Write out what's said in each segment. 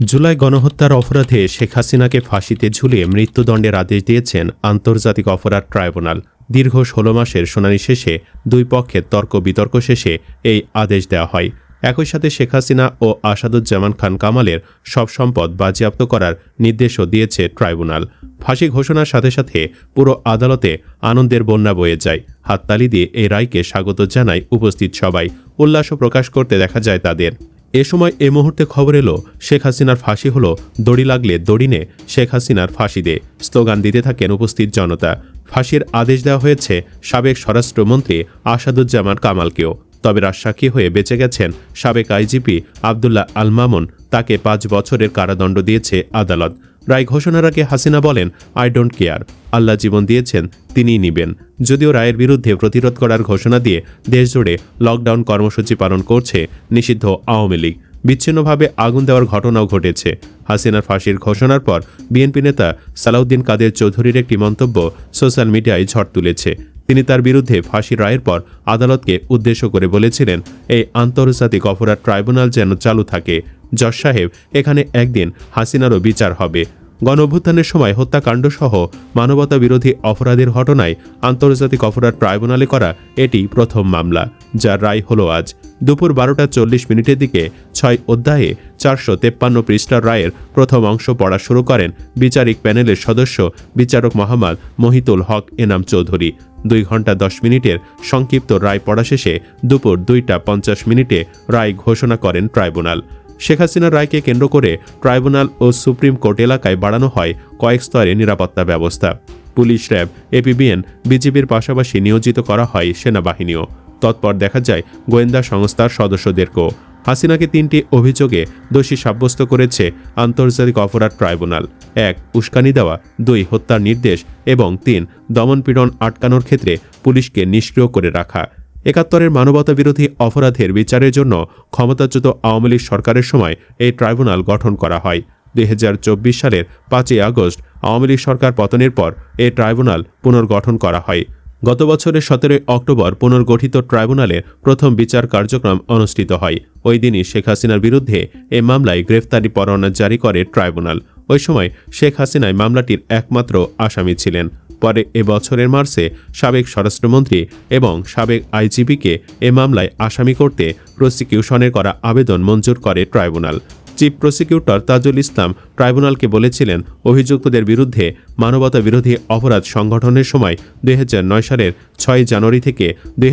জুলাই গণহত্যার অপরাধে শেখ হাসিনাকে ফাঁসিতে ঝুলিয়ে মৃত্যুদণ্ডের আদেশ দিয়েছেন আন্তর্জাতিক অপরাধ ট্রাইব্যুনাল। দীর্ঘ ষোলো মাসের শুনানি শেষে দুই পক্ষের তর্ক বিতর্ক শেষে এই আদেশ দেওয়া হয়। একই সাথে শেখ হাসিনা ও আসাদুজ্জামান খান কামালের সব সম্পদ বাজেয়াপ্ত করার নির্দেশও দিয়েছে ট্রাইব্যুনাল। ফাঁসি ঘোষণার সাথে সাথে পুরো আদালতে আনন্দের বন্যা বয়ে যায়। হাততালি দিয়ে এই রায়কে স্বাগত জানায় উপস্থিত সবাই। উল্লাসও প্রকাশ করতে দেখা যায় তাদের। এ সময় এ মুহূর্তে খবর এলো, শেখ হাসিনার ফাঁসি হলো, দড়ি লাগলে দড়িনে শেখ হাসিনার ফাঁসি দে স্লোগান দিতে থাকেন উপস্থিত জনতা। ফাঁসির আদেশ দেওয়া হয়েছে সাবেক স্বরাষ্ট্রমন্ত্রী আসাদুজ্জামান কামালকেও। তবে রাজসাক্ষী হয়ে বেঁচে গেছেন সাবেক আইজিপি আবদুল্লাহ আল মামুন তাকে পাঁচ বছরের কারাদণ্ড দিয়েছে আদালত। রায় ঘোষণার আগে হাসিনা বলেন আই ডোন্ট কেয়ার আল্লাহ জীবন দিয়েছেন, তিনিই নিবেন। যদিও রায়ের বিরুদ্ধে প্রতিরোধ করার ঘোষণা দিয়ে দেশজুড়ে লকডাউন কর্মসূচি পালন করছে নিষিদ্ধ আওয়ামী লীগ। বিচ্ছিন্নভাবে আগুন দেওয়ার ঘটনাও ঘটেছে। হাসিনার ফাঁসির ঘোষণার পর বিএনপি নেতা সালাউদ্দিন কাদের চৌধুরীর একটি মন্তব্য সোশ্যাল মিডিয়ায় ঝড় তুলেছে। তিনি তার বিরুদ্ধে ফাঁসির রায়ের পর আদালতকে উদ্দেশ্য করে বলেছিলেন, এই আন্তর্জাতিক অপরাধ ট্রাইব্যুনাল যেন চালু থাকে। জজ সাহেব, এখানে একদিন হাসিনারও বিচার হবে। গণঅভ্যুত্থানের সময় হত্যাকাণ্ড সহ মানবতা বিরোধী অপরাধের ঘটনায় আন্তর্জাতিক অপরাধ ট্রাইব্যুনালে করা এটি প্রথম মামলা, যার রায় হলো আজ। দুপুর বারোটা চল্লিশ মিনিটের দিকে ছয় অধ্যায়ে চারশো তেপ্পান্ন পৃষ্ঠার রায়ের প্রথম অংশ পড়া শুরু করেন বিচারিক প্যানেলের সদস্য বিচারক মোহাম্মদ মহিতুল হক এনাম চৌধুরী। দুই ঘণ্টা দশ মিনিটের সংক্ষিপ্ত রায় পড়া শেষে দুপুর দুইটা পঞ্চাশ মিনিটে রায় ঘোষণা করেন ট্রাইব্যুনাল। শেখ হাসিনার রায়কে কেন্দ্র করে ট্রাইব্যুনাল ও সুপ্রিম কোর্ট এলাকায় বাড়ানো হয় কয়েক স্তরে নিরাপত্তা ব্যবস্থা। পুলিশ র্যাব, এপিবিএন, বিজিবির পাশাপাশি নিয়োজিত করা হয় সেনাবাহিনীও। তৎপর দেখা যায়, গোয়েন্দা সংস্থার সদস্যদেরকেও। হাসিনাকে তিনটি অভিযোগে দোষী সাব্যস্ত করেছে আন্তর্জাতিক অপরাধ ট্রাইব্যুনাল। এক, উস্কানি দেওয়া। দুই, হত্যার নির্দেশ। এবং তিন দমনপীড়ন আটকানোর ক্ষেত্রে পুলিশকে নিষ্ক্রিয় করে রাখা। একাত্তরের মানবতা বিরোধী অপরাধের বিচারের জন্য ক্ষমতাচ্যুত আওয়ামী লীগ সরকারের সময় এই ট্রাইব্যুনাল গঠন করা হয়। দুই হাজার চব্বিশ সালের পাঁচই আগস্ট আওয়ামী লীগ সরকার পতনের পর এই ট্রাইব্যুনাল পুনর্গঠন করা হয়। গত বছরের সতেরোই অক্টোবর পুনর্গঠিত ট্রাইব্যুনালে প্রথম বিচার কার্যক্রম অনুষ্ঠিত হয়। ওই দিনই শেখ হাসিনার বিরুদ্ধে এ মামলায় গ্রেফতারি পরোয়ানা জারি করে ট্রাইব্যুনাল। ওই সময় শেখ হাসিনাই মামলাটির একমাত্র আসামি ছিলেন। পরে এ বছরের মার্চে সাবেক স্বরাষ্ট্রমন্ত্রী এবং সাবেক আইজিপিকে এ মামলায় আসামি করতে প্রসিকিউশনের করা আবেদন মঞ্জুর করে tribunal. Chief prosecutor Tajul Islam ট্রাইব্যুনালকে বলেছিলেন, অভিযুক্তদের বিরুদ্ধে মানবতা বিরোধী অপরাধ সংগঠনের সময় দুই হাজার নয় সালের ছয় জানুয়ারি থেকে দুই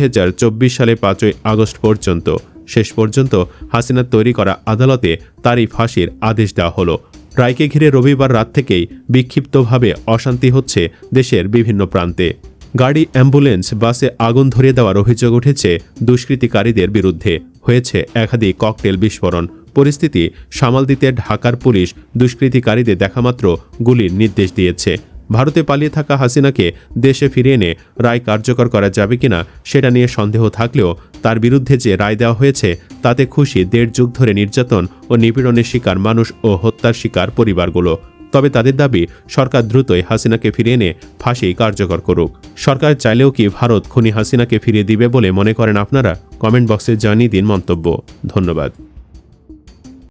সালের পাঁচই আগস্ট পর্যন্ত। শেষ পর্যন্ত হাসিনার তৈরি করা আদালতে তারই ফাঁসির আদেশ দেওয়া হলো। রায়কে ঘিরে রবিবার রাত থেকেই বিক্ষিপ্তভাবে অশান্তি হচ্ছে দেশের বিভিন্ন প্রান্তে। গাড়ি, অ্যাম্বুলেন্স, বাসে আগুন ধরিয়ে দেওয়ার অভিযোগ উঠেছে দুষ্কৃতিকারীদের বিরুদ্ধে। হয়েছে একাধিক ককটেল বিস্ফোরণ। পরিস্থিতি সামাল দিতে ঢাকার পুলিশ দুষ্কৃতিকারীদের দেখামাত্র গুলির নির্দেশ দিয়েছে। ভারতে পালিয়ে থাকা হাসিনাকে দেশে ফিরিয়ে এনে রায় কার্যকর করা যাবে কিনা সেটা নিয়ে সন্দেহ থাকলেও তার বিরুদ্ধে যে রায় দেওয়া হয়েছে, তাতে খুশি দেড় যুগ ধরে নির্যাতন ও নিপীড়নের শিকার মানুষ ও হত্যার শিকার পরিবারগুলো। তবে তাদের দাবি, সরকার দ্রুতই হাসিনাকে ফিরিয়ে এনে ফাঁসি কার্যকর করুক। সরকার চাইলেও কি ভারত খুনি হাসিনাকে ফিরিয়ে দিবে বলে মনে করেন আপনারা? কমেন্ট বক্সে জানিয়ে দিন মন্তব্য। ধন্যবাদ।